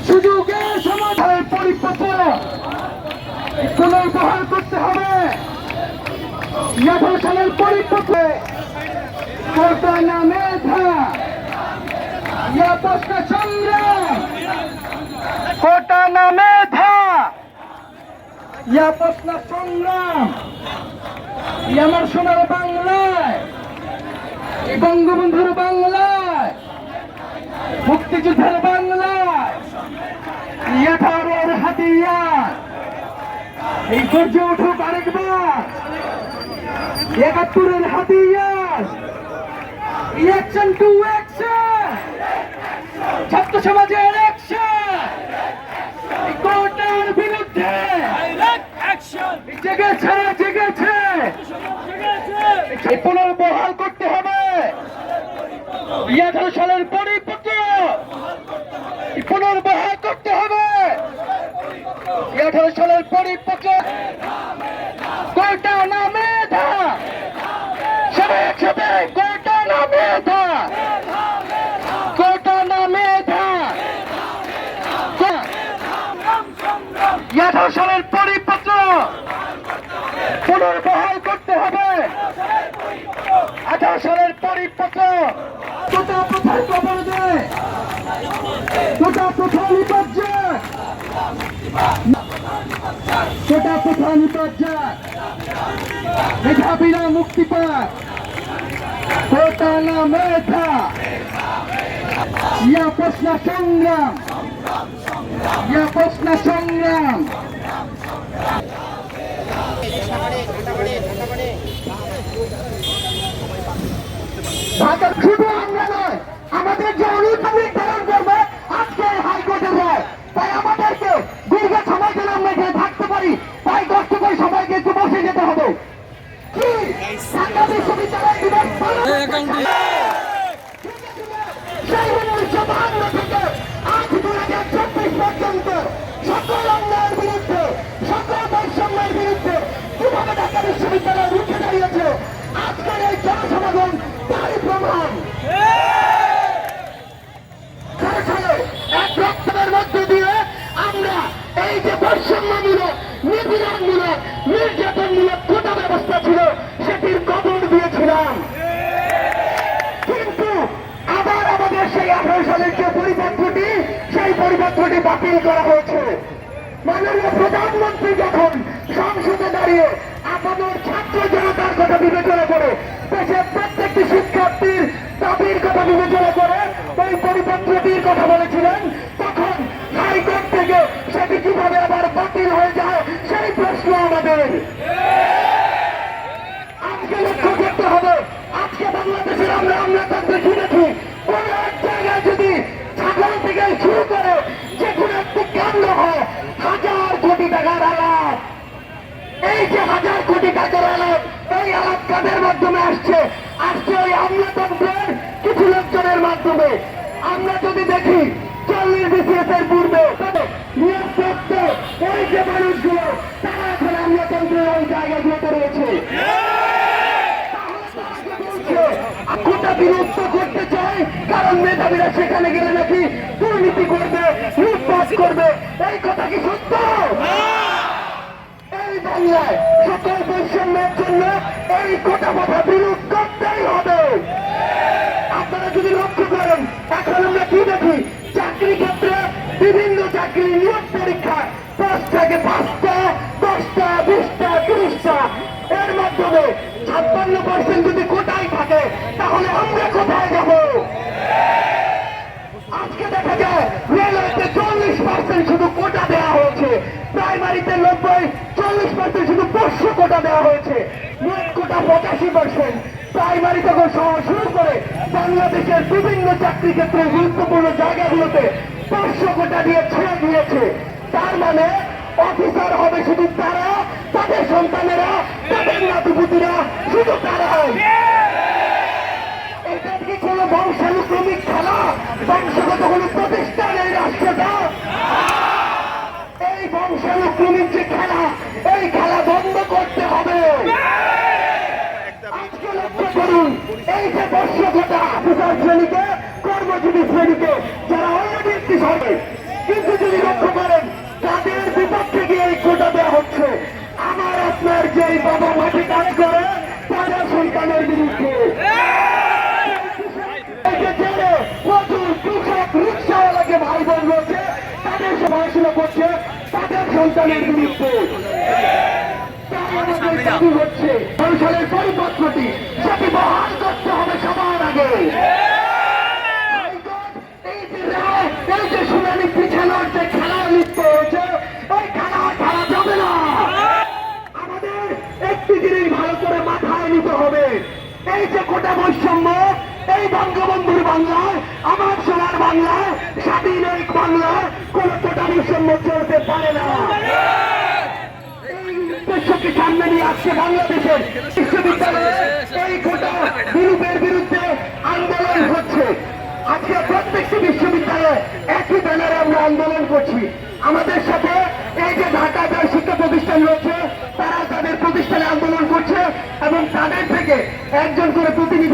সুযোগে সমাধানের পরিপক্ক পুনর্বহাল করতে হবে। সালের পরিপক্কে কোটা না মেধা। না মেধা। বঙ্গবন্ধুর বাংলায়। মুক্তিযুদ্ধের বাংলায়। ইয়াঠারের হাতিয়ার এই গর্জে উঠুক আরেকবার। একাত্তরের হাতিয়ার ইলেকশন টু ছাত্র সমাজের বিরুদ্ধে। জেগেছে জেগেছে পুনর্বহাল করতে হবে। সালের এই পুনর্বহাল করতে হবে। আঠারো সালের কোটা না মেধা না মেধা না মেধা সালের পরিপক্ক পুনর্বহাল করতে হবে। আঠারো সালের পরিপক্ক গোটা প্রথার কবর দেয় গোটা প্রথা বিপর্যয় গোটা প্রথা বিপর্যয় মেধাবীরা মুক্তি পায় কোটা না মেধা। ইয়া প্রশ্ন সংগ্রাম। সংগ্রাম। ঢাকা শুধু আমরা নয় আমাদের যে অনুপ্রবেশ ধারণ করবে আজকে হাইকোর্টে যায়। তাই আমাদেরকে দীর্ঘ সময় যেন আমরা এখানে থাকতে পারি। তাই কষ্ট করে সবাইকে একটু বসে যেতে হবে। ঢাকা বিশ্ববিদ্যালয় দিবস সেই উনিশশো বাহান্ন থেকে আজ দু হাজার চব্বিশ পর্যন্ত সকল অন্যায়ের বিরুদ্ধে সকল বৈষম্যের বিরুদ্ধে কীভাবে ঢাকা বিশ্ববিদ্যালয় এই যে বৈষম্যমূলক নিপীড়নমূলক, নির্যাতনমূলক কোটা ব্যবস্থা ছিল, সেটির কবর দিয়েছিলাম। কিন্তু আবার আমাদের সেই আঠারো সালের যে পরিপত্রটি, সেই পরিপত্রটি বাতিল করা হয়েছে। মাননীয় প্রধানমন্ত্রী যখন সংসদে দাঁড়িয়ে আপনাদের ছাত্র জনতার কথা বিবেচনা করে, দেশের প্রত্যেকটি শিক্ষার্থীর বাংলাদেশের আমরা আমলাতন্ত্র শুনেছি কোন এক জায়গায় যদি ছাগল থেকে শুরু করে যে কোনো একটি কাণ্ড হয়, হাজার কোটি টাকার আলাপ। এই যে হাজার কোটি টাকার আলাপ, এই আলাপ কাদের মাধ্যমে আসছে? আসছে ওই আমলাতন্ত্রের কিছু লোকজনের মাধ্যমে। আমরা যদি দেখি, চল্লিশ বিসিএস এর পূর্বে বিলুপ্ত করতে চায়, কারণ মেধাবীরা সেখানে গেলে নাকি দুর্নীতি করবে, লুটপাট করবে। এই কথা কি সত্য? এই বাংলায় সকল বৈষম্যের জন্য এই কোটা কথা বিলুপ করতেই হবে। আপনারা যদি লক্ষ্য করেন, এখন আমরা কি দেখি? চাকরি ক্ষেত্রে বিভিন্ন চাকরি নিয়োগ পরীক্ষা পাঁচ থেকে পাঁচটা, দশটা, বিশটা, তিরিশটা। এর মাধ্যমে ছাপ্পান্ন পার্সেন্ট যদি থাকে তাহলে আমরা কোথায় যাব? আজকে দেখা যায়, রেলওয়েতে চল্লিশ পার্সেন্ট শুধু কোটা দেওয়া হয়েছে। প্রাইমারিতে নব্বই, চল্লিশ পার্সেন্ট শুধু পাঁচশো কোটা দেওয়া হয়েছে। মোট কোটা পঁচাশি পার্সেন্ট প্রাইমারি থেকে সহ শুরু করে, বাংলাদেশের বিভিন্ন চাকরি ক্ষেত্রে গুরুত্বপূর্ণ জায়গাগুলোতে পাঁচশো কোটা দিয়ে ছেড়ে দিয়েছে। তার মানে অফিসার হবে শুধু তারা, তাদের সন্তানেরা, তাদের নাতিপুতিরা, শুধু এটা কি কোন বংশানুক্রমিক খেলা, বংশগত কোন প্রতিষ্ঠান এই রাষ্ট্রটা এই বংশানুক্রমিক যে খেলা, এই খেলা বন্ধ করতে হবে। আজকে লক্ষ্য করুন, এই যে বর্ষকতা অফিসার শ্রেণীকে কর্মজীবী শ্রেণীকে যারা অলরেডি সরকার কিন্তু যদি লক্ষ্য করেন, তাদের বিপক্ষে গিয়ে এই কোটা দেওয়া হচ্ছে। আমার আপনার যেই বাবা মাটি কাজ করে, তাদের সন্তানের বিরুদ্ধে। সন্তানের বিরুদ্ধে হচ্ছে সংসারের পরিপত্রটি সেটি বহাল করতে হবে সবার আগে একটি জিনিস ভালো করে মাথায় নিতে হবে এই যে কোটা বৈষম্য, এই বঙ্গবন্ধুর বাংলায় আমার সোনার বাংলায় স্বাধীন এই বাংলায় কোন কোটা বৈষম্য চলতে পারে না এই উদ্দেশ্যকে সামনে নিয়ে আসছে বাংলাদেশের বিশ্ববিদ্যালয়ে। এই কোটা বিরুদ্ধে আন্দোলন হচ্ছে। আজকে প্রত্যেকটি বিশ্ববিদ্যালয়ে একই ব্যানারে আমরা আন্দোলন করছি। আমাদের সাথে এই যে ঢাকা যার শিক্ষা প্রতিষ্ঠান রয়েছে, তারা তাদের প্রতিষ্ঠানে আন্দোলন করছে এবং তাদের থেকে একজন করে প্রতিনিধি